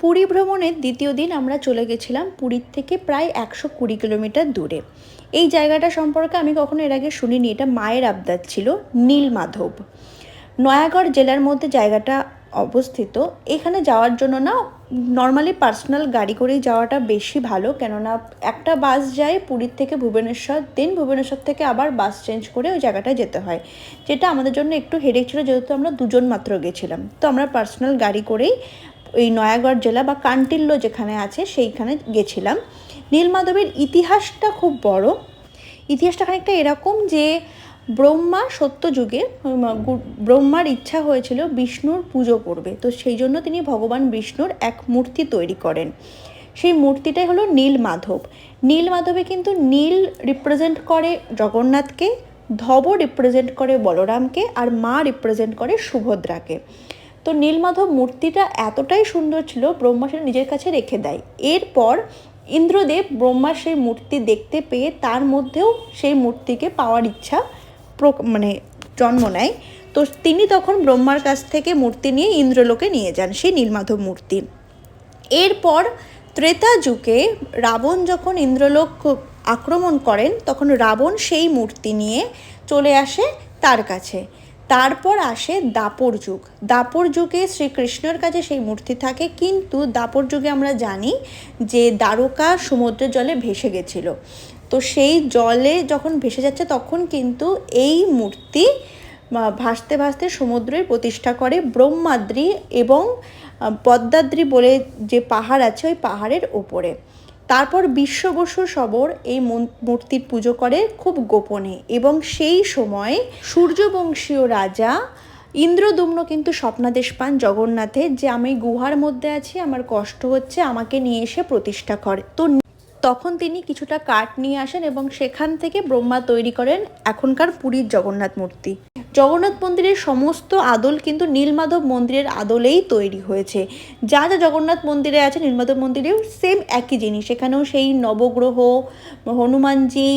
পুরী ভ্রমণের দ্বিতীয় দিন আমরা চলে গেছিলাম পুরীর থেকে প্রায় একশো কুড়ি কিলোমিটার দূরে। এই জায়গাটা সম্পর্কে আমি কখনো এর আগে শুনিনি, এটা মায়ের আবদার ছিল, নীলমাধব। নয়াগড় জেলার মধ্যে জায়গাটা অবস্থিত। এখানে যাওয়ার জন্য না নর্মালি পার্সোনাল গাড়ি করেই যাওয়াটা বেশি ভালো, কেননা একটা বাস যায় পুরীর থেকে ভুবনেশ্বর দেন ভুবনেশ্বর থেকে আবার বাস চেঞ্জ করে ওই জায়গাটায় যেতে হয়। যেটা আমাদের জন্য একটু হেডেক ছিল, যেহেতু আমরা দুজন মাত্র গেছিলাম। তো আমরা পার্সোনাল গাড়ি করেই এই নয়াগড় জেলা বা কান্টিল্য যেখানে আছে, সেইখানে গেছিলাম। নীলমাধবের ইতিহাসটা খুব বড়। ইতিহাসটা খানিকটা এরকম যে, ব্রহ্মা সত্যযুগে ব্রহ্মার ইচ্ছা হয়েছিল বিষ্ণুর পুজো করবে। তো সেই জন্য তিনি ভগবান বিষ্ণুর এক মূর্তি তৈরি করেন। সেই মূর্তিটাই হলো নীল মাধব নীল মাধবে কিন্তু নীল রিপ্রেজেন্ট করে জগন্নাথকে, ধব রিপ্রেজেন্ট করে বলরামকে, আর মা রিপ্রেজেন্ট করে সুভদ্রাকে। তো নীলমাধব মূর্তিটা এতটাই সুন্দর ছিল ব্রহ্মা সেটা নিজের কাছে রেখে দেয়। এরপর ইন্দ্রদেব ব্রহ্মার সেই মূর্তি দেখতে পেয়ে তার মধ্যেও সেই মূর্তিকে পাওয়ার ইচ্ছা মানে জন্ম নেয়। তো তিনি তখন ব্রহ্মার কাছ থেকে মূর্তি নিয়ে ইন্দ্রলোকে নিয়ে যান, সেই নীলমাধব মূর্তি। এরপর ত্রেতা যুগে রাবণ যখন ইন্দ্রলোক আক্রমণ করেন, তখন রাবণ সেই মূর্তি নিয়ে চলে আসে তার কাছে। তারপর আসে দাপর যুগ। দাপর যুগে শ্রীকৃষ্ণের কাছে সেই মূর্তি থাকে, কিন্তু দাপর যুগে আমরা জানি যে দ্বারকা সমুদ্রের জলে ভেসে গেছিল। তো সেই জলে যখন ভেসে যাচ্ছে, তখন কিন্তু এই মূর্তি ভাসতে ভাসতে সমুদ্রের প্রতিষ্ঠা করে। ব্রহ্মাদ্রি এবং পদ্মাদ্রি বলে যে পাহাড় আছে, ওই পাহাড়ের ওপরে। তারপর বিশ্ব বসু সবর এই মূর্তির পুজো করে খুব গোপনে এবং সেই সময় সূর্যবংশীয় রাজা ইন্দ্রদুম্ন কিন্তু স্বপ্নাদেশ পান জগন্নাথের যে আমি গুহার মধ্যে আছি, আমার কষ্ট হচ্ছে, আমাকে নিয়ে এসে প্রতিষ্ঠা করে। তো তখন তিনি কিছুটা কাঠ নিয়ে আসেন এবং সেখান থেকে ব্রহ্মা তৈরি করেন এখনকার পুরীর জগন্নাথ মূর্তি। জগন্নাথ মন্দিরের সমস্ত আদল কিন্তু নীলমাধব মন্দিরের আদলেই তৈরি হয়েছে। যা যা জগন্নাথ মন্দিরে আছে, নীলমাধব মন্দিরেও সেম একই জিনিস। এখানেও সেই নবগ্রহ, হনুমানজি,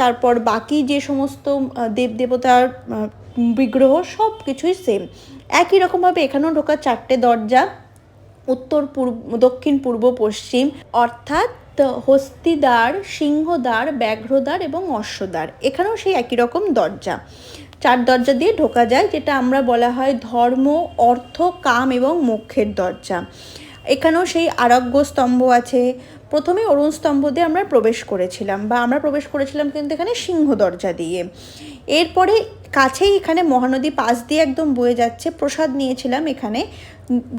তারপর বাকি যে সমস্ত দেবদেবতার বিগ্রহ সব কিছুই সেম একই রকমভাবে এখানেও ঢোকার চারটে দরজা, উত্তর পূর্ব, দক্ষিণ পূর্ব, পশ্চিম, অর্থাৎ হস্তিদ্বার, সিংহদ্বার, ব্যাঘ্রদ্বার এবং অশ্বদ্বার। এখানেও সেই একই রকম দরজা। চার দরজা দিয়ে ঢোকা যায়, যেটা আমরা বলা হয় ধর্ম, অর্থ, কাম এবং মোক্ষের দরজা। এখানেও সেই আরোগ্য স্তম্ভ আছে। প্রথমে অরুণ স্তম্ভ দিয়ে আমরা প্রবেশ করেছিলাম বা আমরা প্রবেশ করেছিলাম কিন্তু এখানে সিংহ দরজা দিয়ে। এরপরে কাছেই এখানে মহানদী পাশ দিয়ে একদম বয়ে যাচ্ছে, প্রসাদ নিয়েছিলাম এখানে।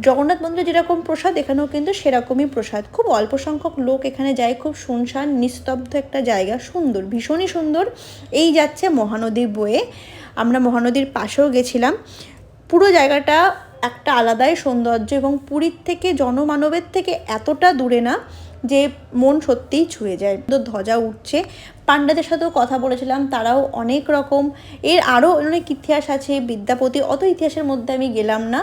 জগন্নাথ মন্দিরে যেরকম প্রসাদ, এখানেও কিন্তু সেরকমই প্রসাদ। খুব অল্প সংখ্যক লোক এখানে যায়, খুব শুনশান, নিস্তব্ধ একটা জায়গা, সুন্দর, ভীষণই সুন্দর। এই যাচ্ছে মহানদী বয়ে। আমরা মহানদীর পাশেও গেছিলাম। পুরো জায়গাটা একটা আলাদাই সৌন্দর্য এবং পুরীর থেকে জনমানবের থেকে এতটা দূরে না। যে মন সত্যিই ছুঁয়ে যায়। তো ধ্বজা উঠছে। পান্ডাদের সাথেও কথা বলেছিলাম, তারাও অনেক রকম। এর আরও অনেক ইতিহাস আছে, বিদ্যাপতি, অত ইতিহাসের মধ্যে আমি গেলাম না।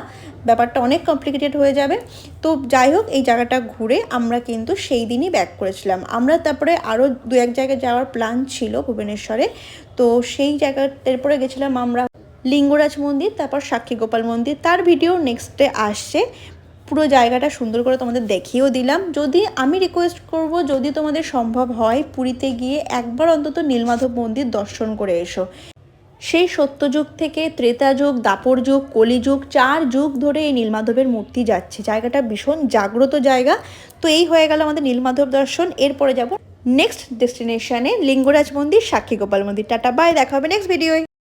ব্যাপারটা অনেক কমপ্লিকেটেড হয়ে যাবে। তো যাই হোক, এই জায়গাটা ঘুরে আমরা কিন্তু সেই দিনই ব্যাক করেছিলাম। আমরা তারপরে আরও দু এক জায়গায় যাওয়ার প্ল্যান ছিল ভুবনেশ্বরে। তো সেই জায়গা এরপরে গেছিলাম আমরা লিঙ্গরাজ মন্দির, তারপর সাক্ষী গোপাল মন্দির। তার ভিডিও নেক্সটে আসছে। পুরো জায়গাটা সুন্দর করে তোমাদের দেখিয়েও দিলাম। যদি আমি রিকোয়েস্ট করব, যদি তোমাদের সম্ভব হয় পুরীতে গিয়ে একবার অন্তত নীলমাধব মন্দির দর্শন করে এসো। সেই সত্যযুগ থেকে ত্রেতা যুগ, দাপর যুগ কলিযুগ চার যুগ ধরে এই নীলমাধবের মূর্তি যাচ্ছে। জায়গাটা ভীষণ জাগ্রত জায়গা। তো এই হয়ে গেল আমাদের নীলমাধব দর্শন। এরপরে যাব নেক্সট ডেস্টিনেশনে লিঙ্গরাজ মন্দির সাক্ষী গোপাল মন্দির। টাটা বাই দেখা হবে নেক্সট ভিডিওয়